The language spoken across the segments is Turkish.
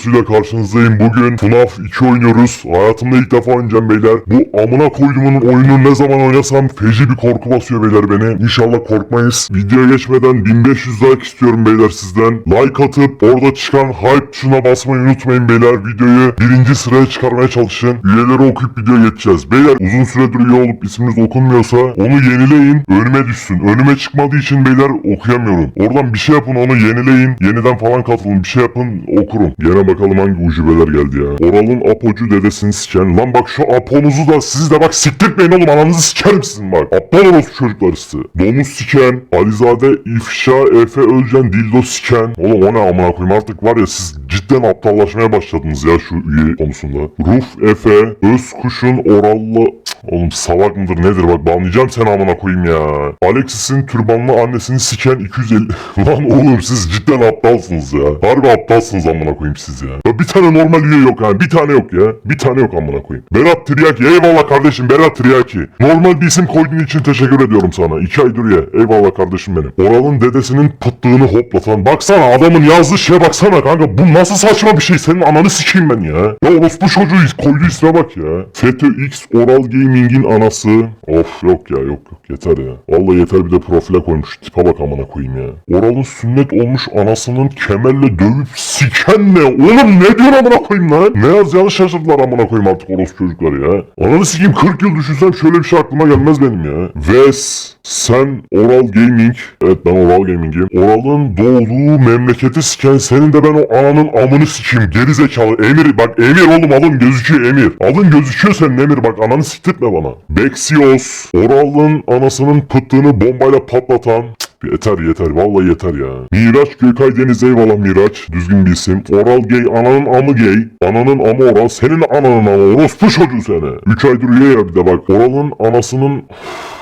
videosuyla karşınızdayım. Bugün FNAF 2 oynuyoruz. Hayatımda ilk defa oynayacağım beyler. Bu amına koyduğumun oyunu ne zaman oynasam feci bir korku basıyor beyler beni. İnşallah korkmayız. Videoya geçmeden 1500 like istiyorum beyler sizden. Like atıp orada çıkan hype tuşuna basmayı unutmayın beyler. Videoyu birinci sıraya çıkarmaya çalışın. Üyeleri okuyup videoya geçeceğiz. Beyler uzun süredir üye olup isminiz okunmuyorsa onu yenileyin. Önüme düşsün. Önüme çıkmadığı için beyler okuyamıyorum. Oradan bir şey yapın onu yenileyin. Yeniden falan katılın. Bir şey yapın okurum. Gene bakalım hangi ucubeler geldi ya. Oral'ın apocu dedesini siken. Lan bak şu aponuzu da siz de bak siktirtmeyin oğlum. Ananızı sikerim sizin bak. Aptal orospu çocuklar sizi. Domuz siken. Alizade ifşa Efe Ölcan dildo siken. Oğlum o ne amına koyayım artık var ya siz cidden aptallaşmaya başladınız ya şu üye konusunda. Ruf Efe, Özkuş'un orallı... Oğlum salak mıdır nedir bak banlayacağım seni amına koyayım ya. Alexis'in türbanlı annesini siken 250... Lan oğlum siz cidden aptalsınız ya. Harbi aptalsınız amına koyayım siz ya. ya. Bir tane normal üye yok yani bir tane yok ya. Bir tane yok amına koyayım. Berat Tiryaki eyvallah kardeşim Berat Tiryaki. Normal bir isim koyduğun için teşekkür ediyorum sana. İki aydır üye. Eyvallah kardeşim benim. Oral'ın dedesinin pıttığını hoplatan. Baksana adamın yazdığı şeye baksana kanka. Bu nasıl saçma bir şey. Senin ananı sikeyim ben ya. Ya orospu çocuğu koyduğu isme bak ya. FTX Oral Gaming'in anası. Of yok ya yok yok yeter ya. Vallahi yeter bir de profile koymuş. Tipe bak amına koyayım ya. Oral'ın sünnet olmuş anasının kemerle dövüp siken ne? Oğlum ne diyor amına koyayım lan? Ne yaz yanlış şaşırdılar amına koyayım artık orospu çocukları ya. Ananı sikeyim 40 yıl düşünsem şöyle bir şey aklıma gelmez benim ya. Ves sen Oral Gaming. Evet ben Oral Gaming'im. Oral'ın doğduğu memleketi siken senin de ben o ananın amını sikeyim. Geri zekalı. Emir bak Emir oğlum alın gözüküyor Emir. Alın gözüküyor senin Emir bak ananı siktirtme bana. Bexios. Oral'ın anasının pıttığını bombayla patlatan. Yeter yeter vallahi yeter ya. Miraç Gökay Deniz eyvallah Miraç. Düzgün bir isim. Oral gay ananın amı gay. Ananın amı oral. Senin ananın amı orospu çocuğu seni. 3 aydır üye ya bir de bak. Oral'ın anasının...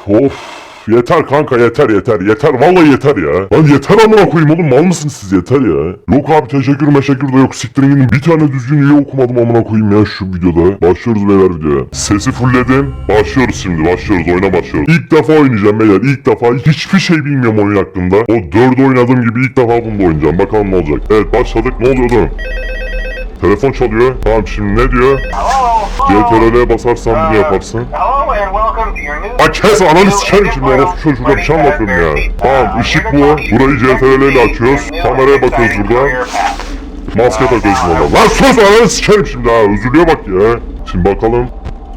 of. Yeter kanka yeter yeter yeter vallahi yeter ya. Lan yeter amına koyayım oğlum mal mısınız siz yeter ya. Yok abi teşekkür meşekkür de yok siktirin gidin bir tane düzgün üye okumadım amına koyayım ya şu videoda. Başlıyoruz beyler videoya. Sesi fullledim. Başlıyoruz şimdi başlıyoruz oyuna başlıyoruz. İlk defa oynayacağım beyler ilk defa hiçbir şey bilmiyorum oyun hakkında. O dördü oynadığım gibi ilk defa bunu oynayacağım bakalım ne olacak. Evet başladık ne oluyordu? Telefon çalıyor. Tamam şimdi ne diyor? CTRL'ye basarsan bunu yaparsın. New... Ay kes ananı sikerim şimdi orospu çocuğuna bir şey anlatıyorum ya. Tamam ışık bu. Burayı CTRL ile açıyoruz. Kameraya bakıyoruz burada. Maske takıyoruz burada. Lan sus ananı sikerim şimdi ha. Özürlüğe bak ya. Şimdi bakalım.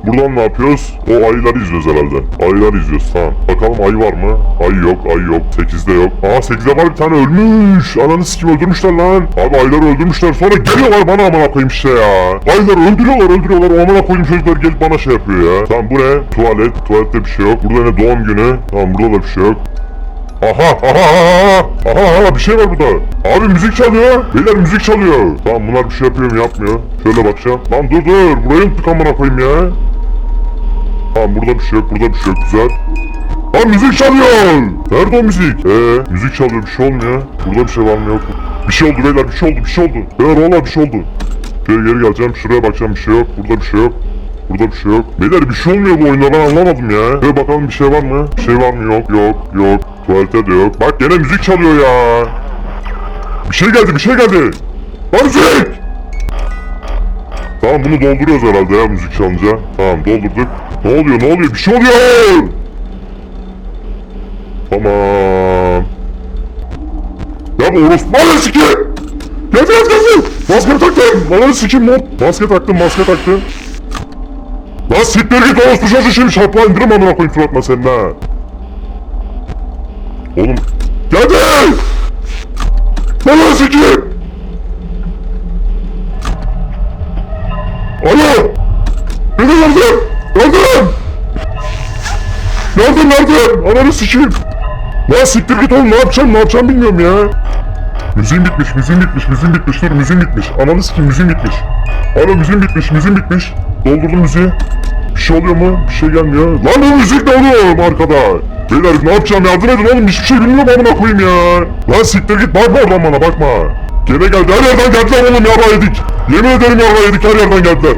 Buradan ne yapıyoruz? O ayıları izliyoruz herhalde. Ayıları izliyoruz tamam. Bakalım ayı var mı? Ayı yok, ayı yok. 8'de yok. Aa 8'de var bir tane ölmüş. Ananı sikim öldürmüşler lan. Abi ayıları öldürmüşler. Sonra geliyorlar bana amına koyayım işte ya. Ayıları öldürüyorlar öldürüyorlar. O amına koyayım çocuklar gelip bana şey yapıyor ya. Tamam bu ne? Tuvalet. Tuvalette bir şey yok. Burada ne doğum günü. Tamam burada da bir şey yok. Aha aha aha aha aha bir şey var burada. Abi müzik çalıyor. Beyler müzik çalıyor. Tamam bunlar bir şey yapıyor mu yapmıyor. Şöyle bakacağım. Lan dur dur burayı unuttuk amına koyayım ya. Tamam burada bir şey yok burada bir şey yok güzel. Lan müzik çalıyor. Nerede o müzik? Ee müzik çalıyor bir şey olmuyor. Burada bir şey var mı yok mu? Bir şey oldu beyler bir şey oldu bir şey oldu. Beyler valla bir şey oldu. Şöyle geri geleceğim şuraya bakacağım bir şey yok. Burada bir şey yok. Burada bir şey yok. Beyler bir şey olmuyor bu oyunda ben anlamadım ya. Şöyle bakalım bir şey var mı? Bir şey var mı? Yok yok yok. Tuvalete de yok. Bak gene müzik çalıyor ya. Bir şey geldi bir şey geldi. Lan müzik! Tamam bunu dolduruyoruz herhalde ya müzik çalınca. Tamam doldurduk. Ne oluyor ne oluyor bir şey oluyor. Tamam. Ya bu orospu bana. Gel gel gel. Maske taktım. Bana sikeyim lan. Maske taktım maske taktım. Lan siktir git orospu çocuğu şimdi şapla indirim amına koyayım suratına senin ha. Oğlum. Geldi. Bana sikeyim. Alo. Beni yardım. Yardım. Yardım yardım. Ananı sikeyim. Lan siktir git oğlum ne yapacağım ne yapacağım bilmiyorum ya. Müziğim bitmiş, müziğim bitmiş, müziğim bitmiş, dur müziğim bitmiş. Ananı sikeyim müziğim bitmiş. Alo müziğim bitmiş, müziğim bitmiş. Doldurdum müziği. Bir şey oluyor mu? Bir şey gelmiyor. Lan bu müzik ne oluyor arkada? Beyler ne yapacağım yardım edin oğlum hiçbir şey bilmiyorum amına koyayım ya. Lan siktir git bakma oradan bana bakma. Gene geldi her yerden geldiler oğlum yara yedik. Yemin ederim yara yedik her yerden geldiler.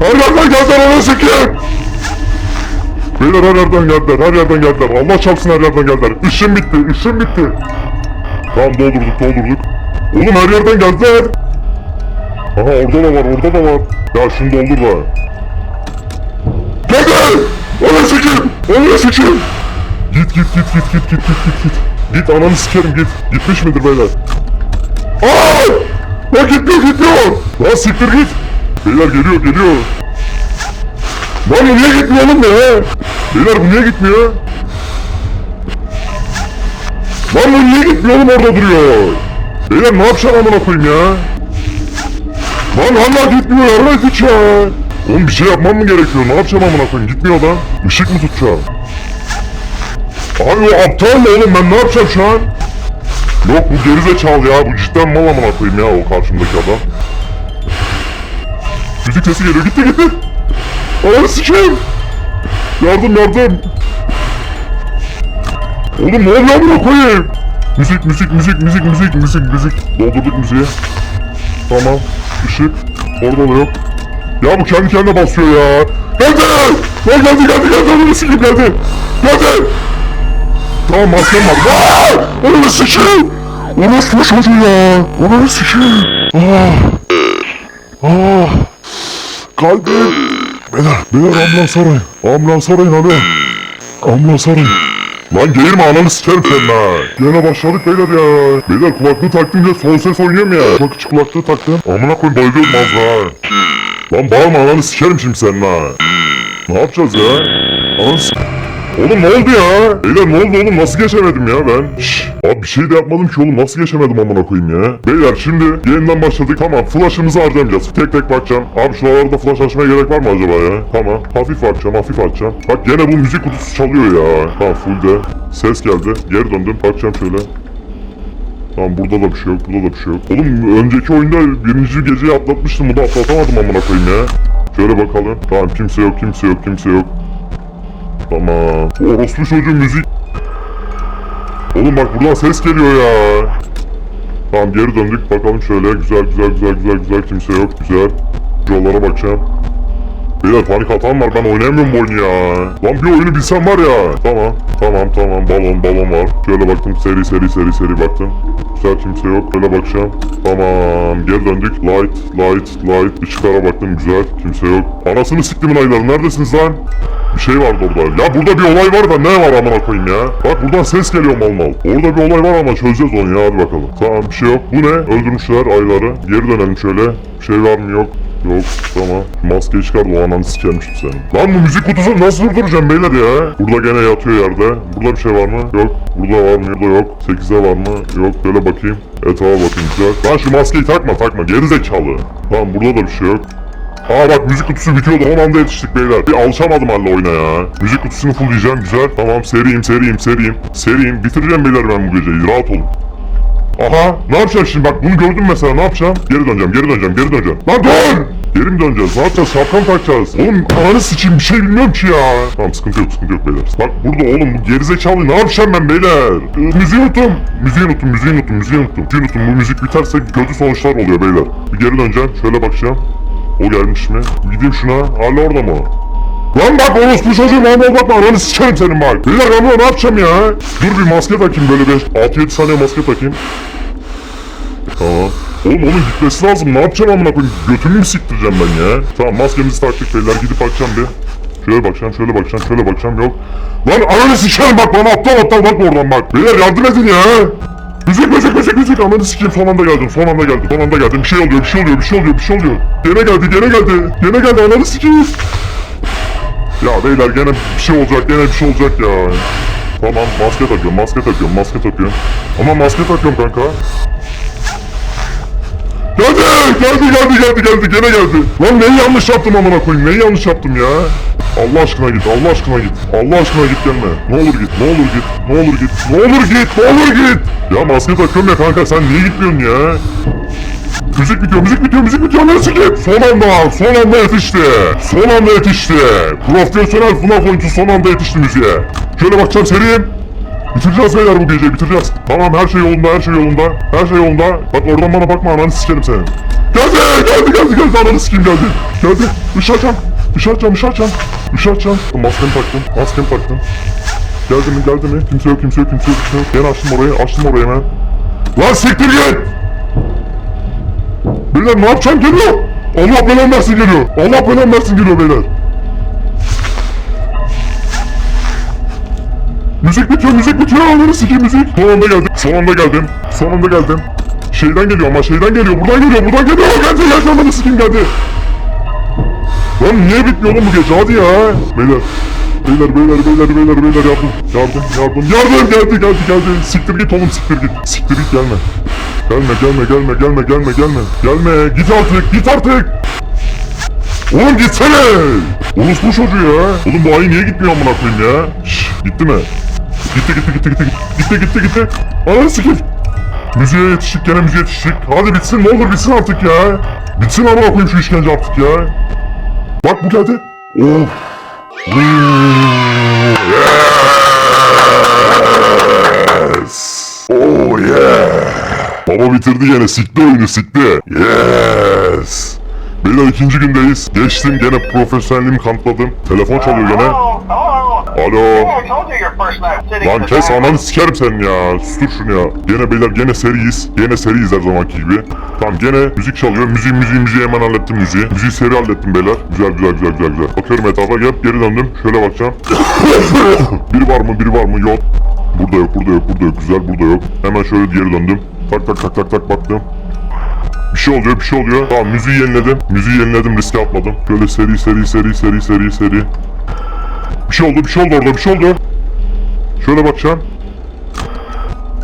Her yerden geldiler ananı sikeyim. Beyler her yerden geldiler, her yerden geldiler. Allah çarpsın her yerden geldiler. İşim bitti, işim bitti. Tamam doldurduk, doldurduk. Oğlum her yerden geldiler. Aha orada da var orada da var. Ya şunu doldur da. Geldi! Ananı sikeyim! Ananı sikeyim! Git git git git git git git git git. Git ananı sikerim git. Gitmiş midir beyler? Aa! Gitmiyor gitmiyor. Lan siktir git. Beyler geliyor geliyor. Lan niye gitmiyor oğlum be? Beyler bu niye gitmiyor? Lan bu niye gitmiyor oğlum orada duruyor? Beyler ne yapacağım amına koyayım ya? Lan hala gitmiyor yarına git ya. Oğlum bir şey yapmam mı gerekiyor? Ne yapacağım amına koyayım? Gitmiyor da. Işık mı tutacağım? Abi o aptal mı oğlum ben ne yapacağım şu an? Yok bu gerizekalı ya bu cidden mal amına koyayım ya o karşımdaki adam. Müzik sesi geliyor gitti gitti. Ananı sikeyim. Yardım yardım. Oğlum ne oluyor amına koyayım? Müzik müzik müzik müzik müzik müzik müzik. Doldurduk müziği. Tamam. Işık. Orada da yok. Ya bu kendi kendine basıyor ya. Geldi! Lan geldi geldi geldi. Ananı sikeyim geldi. Geldi! Tamam maskem var. Aaa! Ananı sikeyim! Orospu çocuğu ya. Ananı sikeyim. Ah. Ah. Kalbim. Beyler, beyler ambulans arayın. Ambulans arayın alo. Ambulans arayın. Lan geğirme ananı sikerim senin ha. Yine başladık beyler ya. Beyler kulaklığı taktım diye son ses oynuyorum ya. Kulak içi kulaklığı taktım. Amına koyayım bayılıyorum az ha. Lan bağırma ananı sikerim şimdi senin. Ne yapacağız ya? Ananı s- Oğlum ne oldu ya? Beyler ne oldu oğlum nasıl geçemedim ya ben? Şşş. Abi bir şey de yapmadım ki oğlum nasıl geçemedim amına koyayım ya? Beyler şimdi yeniden başladık tamam flash'ımızı harcamayacağız. Tek tek bakacağım. Abi şuralarda flash açmaya gerek var mı acaba ya? Tamam hafif açacağım hafif açacağım. Bak gene bu müzik kutusu çalıyor ya. Tamam full de. Ses geldi. Geri döndüm bakacağım şöyle. Tamam burada da bir şey yok, burada da bir şey yok. Oğlum önceki oyunda birinci geceyi atlatmıştım, bunu atlatamadım amına koyayım ya. Şöyle bakalım. Tamam kimse yok, kimse yok, kimse yok. Tamam. Orospu çocuğu müzik. Oğlum bak buradan ses geliyor ya. Tamam geri döndük bakalım şöyle güzel güzel güzel güzel güzel kimse yok güzel. Yollara bakacağım. Beyler panik hatam var ben oynayamıyorum bu oyunu ya. Lan bir oyunu bilsem var ya. Tamam tamam tamam balon balon var. Şöyle baktım seri seri seri seri baktım. Güzel kimse yok böyle bakacağım. Tamam geri döndük. Light light light ışıklara baktım güzel kimse yok. Anasını siktimin ayları neredesiniz lan? Bir şey vardı orada. Ya burada bir olay var da ne var amına koyayım ya? Bak buradan ses geliyor mal mal. Orada bir olay var ama çözeceğiz onu ya hadi bakalım. Tamam bir şey yok. Bu ne? Öldürmüşler ayları. Geri dönelim şöyle. Bir şey var mı yok. Yok tamam. Maskeyi çıkar o ananı sikermişim senin. Lan bu müzik kutusu nasıl durduracağım beyler ya? Burada gene yatıyor yerde. Burada bir şey var mı? Yok. Burada var mı? Burada yok. 8'e var mı? Yok. Böyle bakayım. Etrafa bakayım güzel. Lan şu maskeyi takma takma. Geri zekalı. Tamam burada da bir şey yok. Aa bak müzik kutusu bitiyordu son anda yetiştik beyler. Bir alışamadım hala oyuna ya. Müzik kutusunu fullleyeceğim güzel. Tamam seriyim seriyim seriyim. Seriyim. Bitireceğim beyler ben bu geceyi. Rahat olun. Aha ne yapacağım şimdi bak bunu gördüm mesela ne yapacağım? Geri döneceğim geri döneceğim geri döneceğim. Lan dur! Geri mi döneceğiz? Ne yapacağız? Şapka takacağız? Oğlum ananı sikeyim bir şey bilmiyorum ki ya. Tamam sıkıntı yok sıkıntı yok beyler. Bak burada oğlum bu gerizekalı ne yapacağım ben beyler? Ee, müziği unuttum. Müziği unuttum müziği unuttum müziği unuttum. Müziği unuttum bu müzik biterse kötü sonuçlar oluyor beyler. Bir geri döneceğim şöyle bakacağım. O gelmiş mi? Gideyim şuna. Hala orada mı? Lan bak orospu çocuğum bak bakma ananı sikerim senin bak. Beyler ben ne yapacağım ya? Dur bir maske takayım böyle 5 6-7 saniye maske takayım. Tamam. Oğlum onun gitmesi lazım. Ne yapacağım amına koyayım? Götümü mü siktireceğim ben ya? Tamam maskemizi taktık beyler. Gidip bakacağım bir. Şöyle bakacağım, şöyle bakacağım, şöyle bakacağım. Yok. Lan ananı sikerim bak bana aptal aptal bakma oradan bak. Beyler yardım edin ya. Müzik müzik müzik müzik ananı sikeyim son anda geldim son anda geldim son anda geldim bir şey oluyor bir şey oluyor bir şey oluyor bir şey oluyor Gene geldi gene geldi gene geldi ananı sikeyim Ya beyler gene bir şey olacak gene bir şey olacak ya Tamam maske takıyorum maske takıyorum maske takıyorum Ama maske takıyorum kanka Geldi geldi geldi geldi geldi gene geldi Lan neyi yanlış yaptım amına koyayım neyi yanlış yaptım ya Allah aşkına git Allah aşkına git Allah aşkına git gelme Ne olur git ne olur git ne olur git ne olur git ne olur git Ya maske takıyorum ya kanka sen niye gitmiyorsun ya Müzik bitiyor, müzik bitiyor, müzik bitiyor. Neresi ki? Son anda, son anda yetişti. Son anda yetişti. Profesyonel FNAF oyuncusu son anda yetişti müziğe. Şöyle bakacağım seriyim. Bitireceğiz beyler bu geceyi, bitireceğiz. Tamam her şey yolunda, her şey yolunda. Her şey yolunda. Bak oradan bana bakma, ananı sikerim seni. Geldi, geldi, geldi, geldi. Ananı sikeyim geldi. Geldi. Işığı açacağım. Işığı açacağım, ışığı açacağım. Işığı açacağım. Maskemi taktım, maskemi taktım. Geldi mi, geldi mi? Kimse yok, kimse yok, kimse yok, kimse yok. Ben açtım orayı, açtım orayı hemen. Lan siktir git! Beyler ne yapacağım geliyor. Allah belanı versin geliyor. Allah belanı versin geliyor beyler. Müzik bitiyor, müzik bitiyor. Ananı sikeyim müzik. Son anda geldim, son anda geldim. Son anda geldim. Şeyden geliyor ama şeyden geliyor, buradan geliyor, buradan geliyor. Geldi, geldi, ananı sikeyim geldi. Lan niye bitmiyor oğlum bu gece? Hadi ya. Beyler. Beyler, beyler, beyler, beyler, beyler yardım. Yardım, yardım, yardım. Geldi, geldi, geldi. Siktir git oğlum, siktir git. Siktir git gelme. Gelme, gelme, gelme, gelme, gelme, gelme. Gelme, git artık, git artık. Oğlum gitsene. Orospu çocuğu ya. Oğlum bu ayı niye gitmiyor amına koyayım ya? Şşş, gitti mi? Gitti, gitti, gitti, gitti, gitti, gitti, gitti. Ananı sikeyim. Müziğe yetiştik, gene müziğe yetiştik. Hadi bitsin, ne olur bitsin artık ya. Bitsin amına koyayım şu işkence artık ya. Bak bu geldi. Of. Yes. Oh yeah. Baba bitirdi gene sikti oyunu sikti. Yes. Beyler ikinci gündeyiz. Geçtim gene profesyonelliğimi kanıtladım. Telefon çalıyor gene. Alo. Lan kes ananı sikerim senin ya. Sustur şunu ya. Gene beyler gene seriyiz. Gene seriyiz her zamanki gibi. Tamam gene müzik çalıyor. Müziği müziği müziği hemen hallettim müziği. Müziği seri hallettim beyler. Güzel güzel güzel güzel güzel. Bakıyorum etrafa gel. Geri döndüm. Şöyle bakacağım. biri var mı? Biri var mı? Yok. Burada yok, burada yok, burada yok. Güzel, burada yok. Hemen şöyle geri döndüm. Tak tak tak tak tak baktım. Bir şey oluyor, bir şey oluyor. Tamam müziği yeniledim. Müziği yeniledim, riske atmadım. Şöyle seri seri seri seri seri seri. Bir şey oldu, bir şey oldu orada, bir şey oldu. Şöyle bakacağım.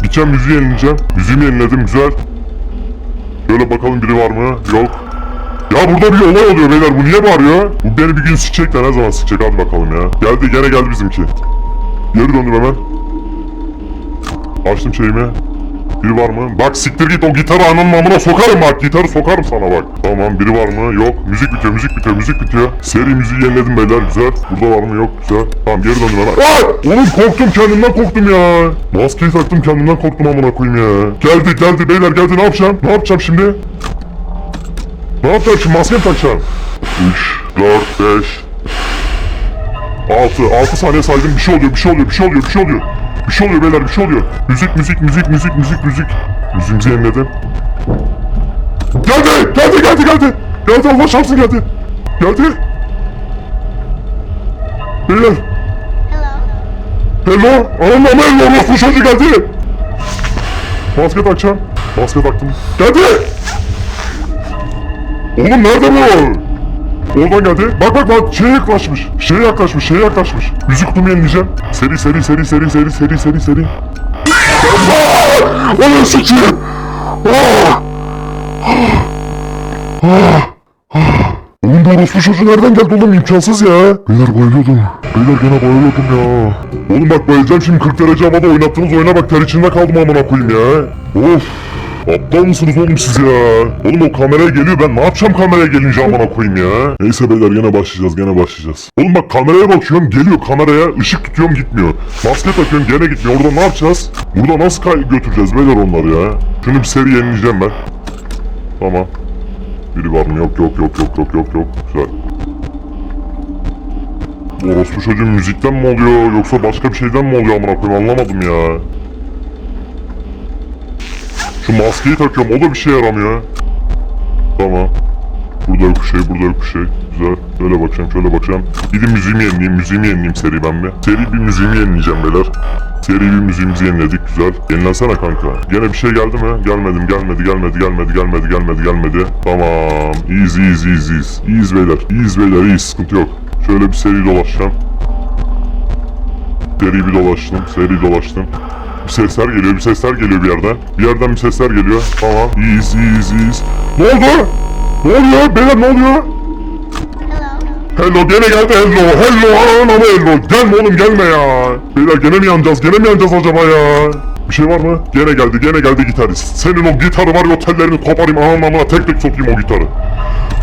Gideceğim müziği yenileyeceğim. Müziğimi yeniledim güzel. Şöyle bakalım biri var mı? Yok. Ya burada bir olay oluyor beyler bu niye bağırıyor? Bu beni bir gün sikecek de ne zaman sikecek hadi bakalım ya. Geldi gene geldi bizimki. Geri döndüm hemen. Açtım şeyimi. Biri var mı? Bak siktir git o gitarı ananın amına sokarım bak. Gitarı sokarım sana bak. Tamam biri var mı? Yok. Müzik bitiyor, müzik bitiyor, müzik bitiyor. Seri müziği yeniledim beyler güzel. Burada var mı? Yok güzel. Tamam geri döndüm hemen. Ay! Oğlum korktum kendimden korktum ya. Maskeyi taktım kendimden korktum amına koyayım ya. Geldi geldi beyler geldi ne yapacağım? Ne yapacağım şimdi? Ne yapacağım şimdi? Maske mi takacağım? 3, 4, 5, 6, 6 saniye saydım. Bir şey oluyor, bir şey oluyor, bir şey oluyor, bir şey oluyor. Bir şey oluyor beyler, bir şey oluyor. Müzik, müzik, müzik, müzik, müzik, müzik. Müziğimizi yeniledim. Geldi, geldi, geldi, geldi. Geldi, Allah şansın geldi. Geldi. Beyler. Hello. Anam ama hello, orospu çocuğu geldi. Maske takacağım. Maske taktım. Geldi. Oğlum nerede bu? Oradan geldi. Bak bak bak şeye yaklaşmış. Şeye yaklaşmış, şeye yaklaşmış. Müzik kutumu yenileyeceğim. Seri seri seri seri seri seri seri seri. Onu sikeyim. Aa! Ah! Ah! Oğlum bu orospu çocuğu nereden geldi oğlum imkansız ya. Beyler bayılıyordum. Beyler gene bayılıyordum ya. Oğlum bak bayılacağım şimdi 40 derece havada oynattığınız oyuna bak ter içinde kaldım amına koyayım ya. Of. Aptal mısınız oğlum siz ya? Oğlum o kameraya geliyor ben ne yapacağım kameraya gelince amına koyayım ya? Neyse beyler gene başlayacağız gene başlayacağız. Oğlum bak kameraya bakıyorum geliyor kameraya ışık tutuyorum gitmiyor. Maske takıyorum gene gitmiyor. Orada ne yapacağız? Burada nasıl kay götüreceğiz beyler onları ya? Şunu bir seri yenileyeceğim ben. Tamam. Biri var mı? Yok yok yok yok yok yok yok. Güzel. Orospu çocuğun müzikten mi oluyor yoksa başka bir şeyden mi oluyor amına koyayım anlamadım ya. Şu maskeyi takıyorum o da bir şey yaramıyor. Tamam. Burada yok bir şey, burada yok bir şey. Güzel. Şöyle bakacağım, şöyle bakacağım. Gidin müziğimi yenileyim, müziğimi yenileyim seri ben bir. Seri bir müziğimi yenileyeceğim beyler. Seri bir müziğimizi yeniledik, güzel. Yenilensene kanka. Gene bir şey geldi mi? Gelmedim, gelmedi, gelmedi, gelmedi, gelmedi, gelmedi, gelmedi. Tamam. İyiyiz, iyiyiz, iyiyiz, iyiyiz. İyiyiz beyler, iyiyiz beyler, iyiyiz. Sıkıntı yok. Şöyle bir seri dolaşacağım. Seri bir dolaştım, seri dolaştım. Bir sesler geliyor, bir sesler geliyor bir yerden. Bir yerden bir sesler geliyor. Tamam, iyiyiz, iyiyiz, iyiyiz. Ne oldu? Ne oluyor? Beyler ne oluyor? Hello gene geldi hello. Hello anam hello. Gelme oğlum gelme ya. Beyler gene mi yanacağız? Gene mi yanacağız acaba ya? Bir şey var mı? Gene geldi, gene geldi gitarist. Senin o gitarı var ya tellerini koparayım anam amına tek tek sokayım o gitarı.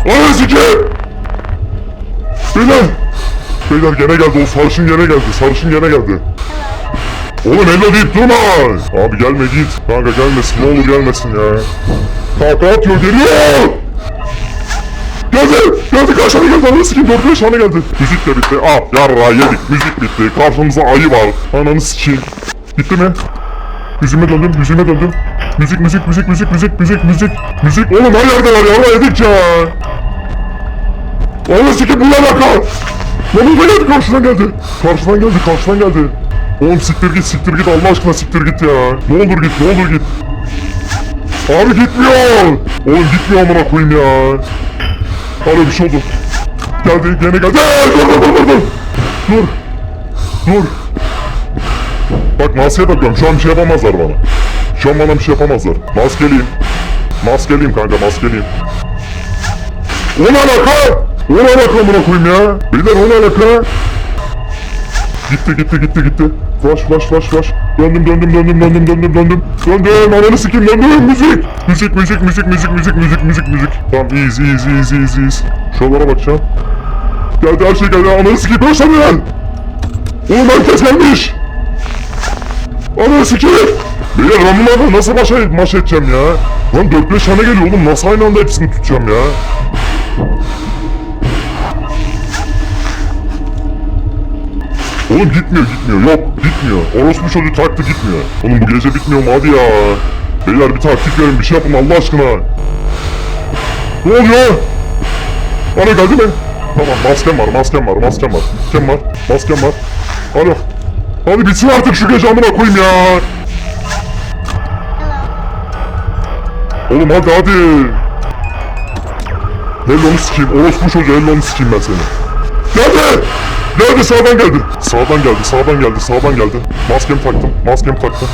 Anam sikeyim. Beyler. Beyler gene geldi o sarışın gene geldi. Sarışın gene geldi. Oğlum hello deyip durma. Abi gelme git. Kanka gelmesin ne olur gelmesin ya. Kanka atıyor geliyor. Geldi. Geldi kaç tane geldi ananı sikeyim 4 5 tane geldi. Müzik de bitti. Ah yarra yedik müzik bitti. Karşımıza ayı var. Ananı sikeyim. Bitti mi? Yüzüme döndüm, yüzüme döndüm. Müzik müzik müzik müzik müzik müzik müzik müzik. Oğlum her yerde var ya Allah yedik ya. Oğlum sikim bu ne alaka? Lan bu geldi karşıdan geldi. Karşıdan geldi karşıdan geldi. Oğlum siktir git siktir git Allah aşkına siktir git ya. Ne olur git ne olur git. Abi gitmiyor. Oğlum gitmiyor amına koyayım ya. Abi bir şey oldu. Geldi gene geldi. Aa, Dur dur dur dur dur. Dur. Dur. Bak maskeye takıyorum. Şu an bir şey yapamazlar bana. Şu an bana bir şey yapamazlar. Maskeliyim. Maskeliyim kanka maskeliyim. O ne alaka? O ne alaka amına koyayım ya? Beyler o ne alaka? Gitti gitti gitti gitti. Flash flash flash flash. Döndüm döndüm döndüm döndüm döndüm döndüm. Döndüm ananı sikeyim döndüm müzik. Müzik müzik müzik müzik müzik müzik müzik müzik. Tamam iyiyiz iyiyiz iyiyiz iyiyiz iyiyiz. Şuralara bakacağım. Geldi her şey geldi ananı sikeyim. Başla lan. Oğlum herkes gelmiş. Ananı sikeyim. Beyler ben bunlarla nasıl başa maç edeceğim ya? Lan 4-5 tane geliyor oğlum nasıl aynı anda hepsini tutacağım ya? Oğlum gitmiyor gitmiyor yok gitmiyor. Orospu çocuğu taktı gitmiyor. Oğlum bu gece bitmiyor mu hadi ya. Beyler bir taktik verin bir şey yapın Allah aşkına. Ne oluyor? Alo geldi mi? Tamam maskem var maskem var maskem var. Maskem var maskem var. Alo. Hadi bitsin artık şu gece amına koyayım ya. Oğlum hadi hadi. Hello'nu sikeyim. Orospu çocuğu Hello'nu sikeyim ben seni. Geldi! Geldi sağdan geldi. Sağdan geldi, sağdan geldi, sağdan geldi. Maskemi taktım, maskemi taktım.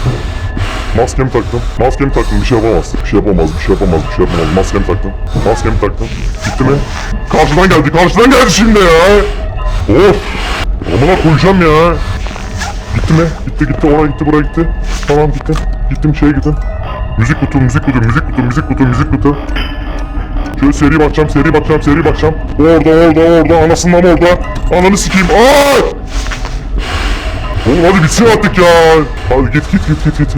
Maskemi taktım, maskemi taktım. Bir şey yapamaz, bir şey yapamaz, bir şey yapamaz, bir şey yapamaz. Maskemi taktım, maskemi taktım. Gitti mi? Karşıdan geldi, karşıdan geldi şimdi ya. Of! Amına koyacağım ya. Gitti mi? Gitti gitti oraya gitti buraya gitti. Tamam gitti. Gittim şeye gittim. Müzik kutu müzik kutu müzik kutu müzik kutu müzik kutu. Şöyle seri bakacağım seri bakacağım seri bakacağım. Orada orada orada anasından orada. Ananı sikeyim. Aa! Oğlum hadi bitsin artık ya. Hadi git git git git git.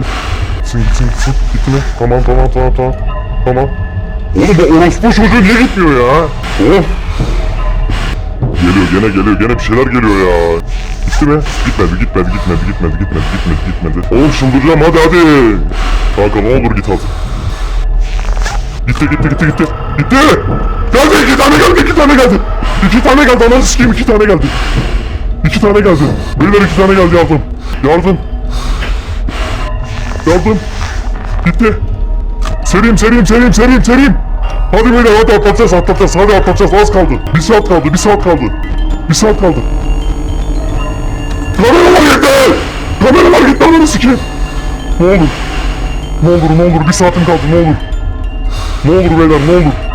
Gitsin gitsin gitsin. Gitti mi? Tamam tamam tamam tamam. Tamam. Oğlum bu orospu çocuğu niye gitmiyor ya? Of. Geliyor gene geliyor gene bir şeyler geliyor ya. Gitti mi? Gitmedi gitmedi gitmedi gitmedi gitmedi gitmedi gitmedi. Oğlum çıldıracağım hadi hadi. Kanka ne olur git artık. Gitti gitti gitti gitti. Gitti. Geldi iki tane geldi iki tane geldi. İki tane geldi ananı sikeyim iki tane geldi. İki tane geldi. Beyler iki tane geldi yardım. Yardım. Yardım. Gitti. Seriyim seriyim seriyim seriyim seriyim. Hadi beyler hadi atlatacağız atlatacağız hadi atlatacağız az kaldı. Bir saat kaldı bir saat kaldı. Bir saat kaldı. Kameralar gitti. Kameralar gitti ananı sikeyim. Ne olur. Ne olur ne olur bir saatim kaldı ne olur. Ne olur beyler ne olur.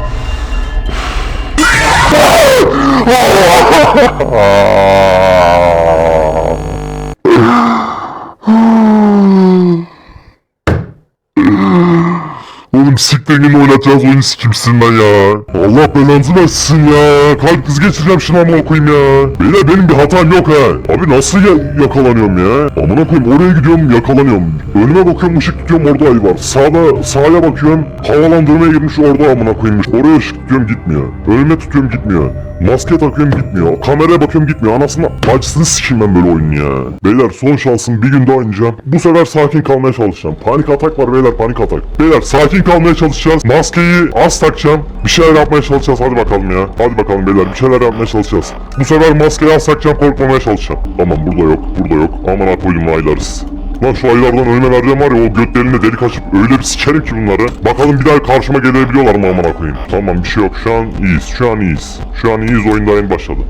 Oğlum siktirin oynatacağız oyunu sikimsin lan ya. Allah belanızı versin ya. Kalp krizi geçireceğim şunu amına koyayım ya. Beyler benim bir hatam yok ha. Abi nasıl ya- yakalanıyorum ya? Amına koyayım oraya gidiyorum yakalanıyorum. Önüme bakıyorum ışık tutuyorum orada ay var. Sağda sağa bakıyorum havalandırmaya girmiş orada amına koymuş. Oraya ışık tutuyorum gitmiyor. Önüme tutuyorum gitmiyor. Maske takıyorum gitmiyor. Kameraya bakıyorum gitmiyor. Anasını acısını sikeyim ben böyle oyunu ya. Beyler son şansım bir gün daha oynayacağım. Bu sefer sakin kalmaya çalışacağım. Panik atak var beyler panik atak. Beyler sakin kalmaya çalışacağız. Maskeyi az takacağım. Bir şeyler yapmaya çalışacağız hadi bakalım ya. Hadi bakalım beyler bir şeyler yapmaya çalışacağız. Bu sefer maskeyi az takacağım korkmamaya çalışacağım. Tamam burada yok burada yok. Aman koydum aylarız. Lan şu aylardan ölme vereceğim var ya o göt deliğine delik açıp öyle bir sikerim ki bunları. Bakalım bir daha karşıma gelebiliyorlar mı amına koyayım. Tamam bir şey yok şu an iyiyiz şu an iyiyiz. Şu an iyiyiz oyun daha yeni başladı.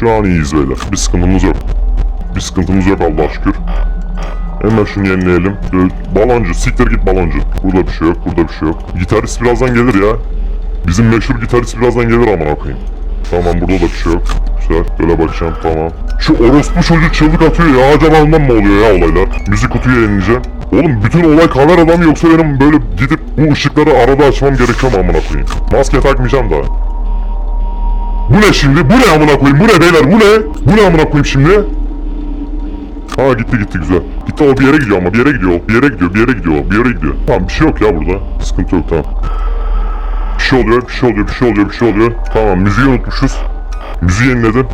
Şu an iyiyiz beyler bir sıkıntımız yok. Bir sıkıntımız yok Allah'a şükür. Hemen şunu yenileyelim. Baloncu siktir git baloncu. Burada bir şey yok burada bir şey yok. Gitarist birazdan gelir ya. Bizim meşhur gitarist birazdan gelir amına koyayım. Tamam burada da bir şey yok. Güzel. Böyle bakacağım tamam. Şu orospu çocuk çığlık atıyor ya. Acaba ondan mı oluyor ya olaylar? Müzik kutuyu yenileceğim. Oğlum bütün olay kamerada mı yoksa benim böyle gidip bu ışıkları arada açmam gerekiyor mu amına koyayım? Maske takmayacağım daha. Bu ne şimdi? Bu ne amına koyayım? Bu ne beyler? Bu ne? Bu ne amına koyayım şimdi? Ha gitti gitti güzel. Gitti o bir yere gidiyor ama bir yere gidiyor. Bir yere gidiyor, bir yere gidiyor, bir yere gidiyor. Tamam bir şey yok ya burada. Sıkıntı yok tamam. Bir şey oluyor, bir şey oluyor, bir şey oluyor, bir şey oluyor. Tamam müziği unutmuşuz. Müziği yeniledim.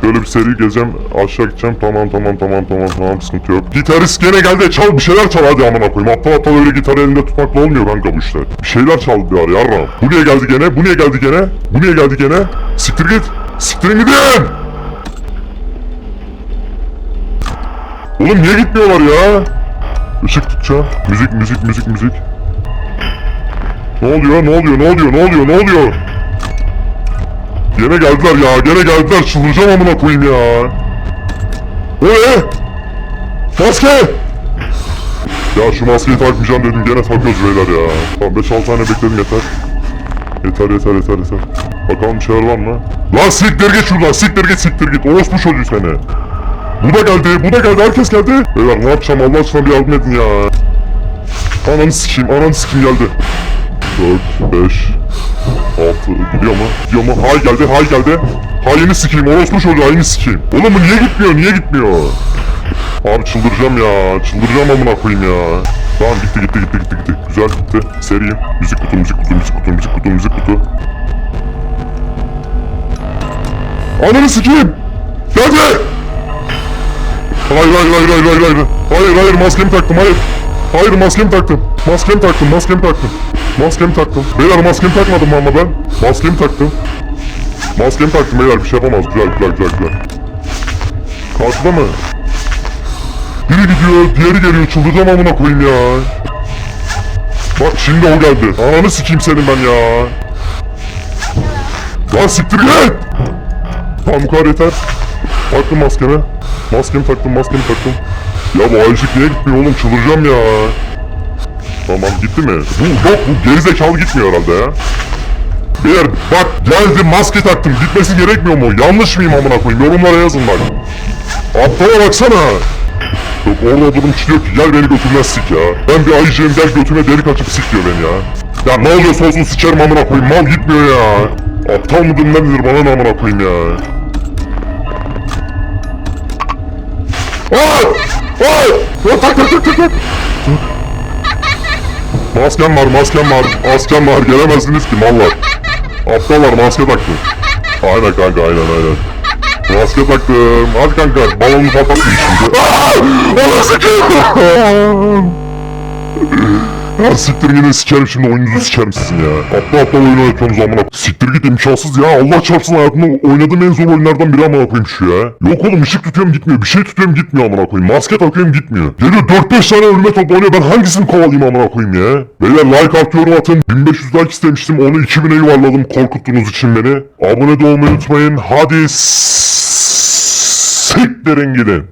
Şöyle bir seri gezeceğim. Aşağı gideceğim. Tamam tamam tamam tamam tamam sıkıntı yok. Gitarist gene geldi. Çal bir şeyler çal hadi amına koyayım. Aptal aptal öyle gitarı elinde tutmakla olmuyor kanka bu işler. Bir şeyler çal diyor yarram. Bu niye geldi gene? Bu niye geldi gene? Bu niye geldi gene? Siktir git. Siktirin gidin. Oğlum niye gitmiyorlar ya? Işık tutacağım. Müzik müzik müzik müzik. Ne oluyor ne oluyor ne oluyor ne oluyor ne oluyor? Gene geldiler ya gene geldiler çıldıracağım amına koyayım ya. Ne? Maske! Ya şu maskeyi takmayacağım dedim gene takıyoruz beyler ya. Tamam 5-6 tane bekledim yeter. Yeter yeter yeter yeter. Bakalım bir şeyler var mı? Lan siktir git şuradan siktir git siktir git. Orospu çocuğu seni. Bu da geldi, bu da geldi, herkes geldi. Beyler ne yapacağım Allah aşkına bir yardım edin ya. Ananı sikeyim, ananı sikeyim geldi. 4, 5, 6, gidiyor mu? Gidiyor mu? Hay geldi, hay geldi. Hayını sikeyim, orospu çocuğu hayını sikeyim. Oğlum bu niye gitmiyor, niye gitmiyor? Abi çıldıracağım ya, çıldıracağım amına koyayım ya. Tamam gitti gitti gitti gitti gitti. Güzel gitti. Seriyim. Müzik kutu, müzik kutu, müzik kutu, müzik kutu, müzik kutu. Ananı sikeyim. Geldi. Hayır hayır hayır hayır hayır hayır. Hayır hayır maskemi taktım hayır. Hayır maskemi taktım. Maskemi taktım maskemi taktım. Maskemi taktım. Beyler maskemi takmadım ama ben? Maskemi taktım. Maskemi taktım beyler bir şey yapamaz. Güzel güzel güzel güzel. Karşıda mı? Biri gidiyor, diğeri geliyor. Çıldıracağım amına koyayım ya. Bak şimdi o geldi. Ananı sikeyim senin ben ya. Lan siktir git. Tamam bu kadar yeter. Taktım maskemi. Maskemi taktım, maskemi taktım. Ya bu ayıcık niye gitmiyor oğlum? Çıldıracağım ya. Tamam gitti mi? Bu yok bu gerizekalı gitmiyor herhalde ya. Beyler bak geldim maske taktım. Gitmesi gerekmiyor mu? Yanlış mıyım amına koyayım? Yorumlara yazın bak. Aptala baksana. Yok orada durum çıkıyor ki gel beni götürmez sik ya. Ben bir ayıcığım gel götüme delik açıp sik diyor beni ya. Ya ne oluyorsa olsun sikerim amına koyayım. Mal gitmiyor ya. Aptal mıdır nedir bana ne amına koyayım ya. Ay! Ay! Ya tak tak! Maskem var, maskem var, maskem var. Gelemezsiniz ki mallar. Aptallar maske taktı. Aynen kanka, aynen aynen. Maske taktım. Hadi kanka, balonu patlatmayın şimdi. Aaa! Onu sikeyim! Ya siktir gidin sikerim şimdi oyununuzu sikerim sizin ya. Aptal aptal oyun oynatıyorsunuz amına. Siktir git imkansız ya. Allah çarpsın hayatımda oynadığım en zor oyunlardan biri amına koyayım şu ya. Yok oğlum ışık tutuyorum gitmiyor. Bir şey tutuyorum gitmiyor amına koyayım. Maske takıyorum gitmiyor. Geliyor 4-5 tane ölüme toplanıyor. Ben hangisini kovalayayım amına koyayım ya? Beyler like atıyorum atın. 1500 like istemiştim. Onu 2000'e yuvarladım korkuttuğunuz için beni. Abone de olmayı unutmayın. Hadi siktirin gidin.